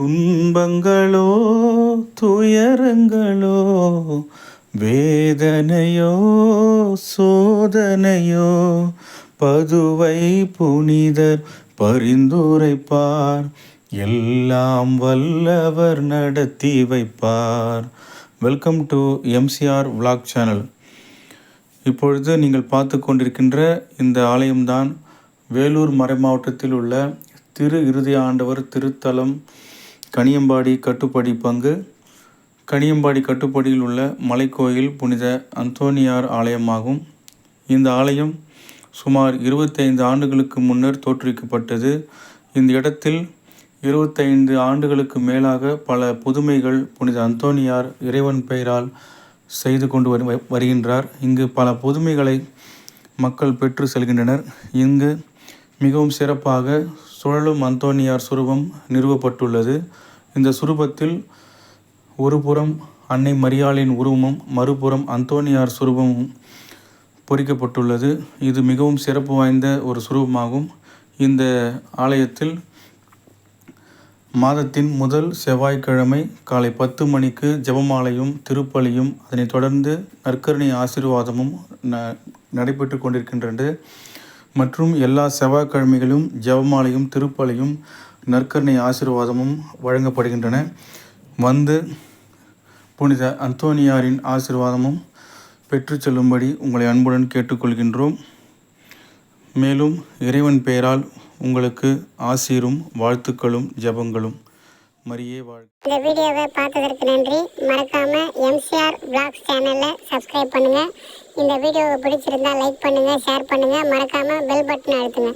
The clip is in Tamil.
துன்பங்களோ துயரங்களோ வேதனையோ சோதனையோ பதுவை புனிதர் பரிந்துரைப்பார். எல்லாம் வல்லவர் நடத்தி வைப்பார். Welcome to MCR vlog channel இப்பொழுது நீங்கள் பார்த்து கொண்டிருக்கின்ற இந்த ஆலயம்தான் வேலூர் மறை மாவட்டத்தில் உள்ள திரு இறுதி ஆண்டவர் திருத்தலம் கனியம்பாடி கட்டுப்படி பங்கு. கனியம்பாடி கட்டுப்படியில் உள்ள மலைக்கோயில் புனித அந்தோனியார் ஆலயமாகும். இந்த ஆலயம் சுமார் இருபத்தைந்து ஆண்டுகளுக்கு முன்னர் தோற்றுவிக்கப்பட்டது. இந்த இடத்தில் இருபத்தைந்து ஆண்டுகளுக்கு மேலாக பல புதுமைகள் புனித அந்தோனியார் இறைவன் பெயரால் செய்து கொண்டு வரு வருகின்றார். இங்கு பல புதுமைகளை மக்கள் பெற்று செல்கின்றனர். இங்கு மிகவும் சிறப்பாக சுழலும் அந்தோனியார் சுரூபம் நிறுவப்பட்டுள்ளது. இந்த சுரூபத்தில் ஒரு புறம் அன்னை மரியாளின் உருவமும் மறுபுறம் அந்தோனியார் சுரூபமும் பொறிக்கப்பட்டுள்ளது. இது மிகவும் சிறப்பு வாய்ந்த ஒரு சுரூபமாகும். இந்த ஆலயத்தில் மாதத்தின் முதல் செவ்வாய்க்கிழமை காலை பத்து மணிக்கு ஜெபமாலையும் திருப்பலியும் அதனைத் தொடர்ந்து நற்கருணை ஆசீர்வாதமும் ந நடைபெற்று கொண்டிருக்கின்றது. மற்றும் எல்லா செவ்வாய்க்கிழமைகளும் ஜெபமாலையும் திருப்பலியும் நற்கருணை ஆசீர்வாதமும் வழங்கப்படுகின்றன. வந்து புனித அந்தோனியாரின் ஆசீர்வாதமும் பெற்று செல்லும்படி உங்களை அன்புடன் கேட்டுக்கொள்கின்றோம். மேலும் இறைவன் பெயரால் உங்களுக்கு ஆசீரும் வாழ்த்துக்களும் ஜெபங்களும். மரியே வாழ் இந்த வீடியோவை பார்த்ததற்கு நன்றி. மறக்காம எம்சிஆர் பிளாக்ஸ் சேனலை சப்ஸ்கிரைப் பண்ணுங்கள் இந்த வீடியோவை பிடிச்சிருந்தா லைக் பண்ணுங்க ஷேர் பண்ணுங்க. மறக்காம பெல் பட்டன் அழுத்துங்க.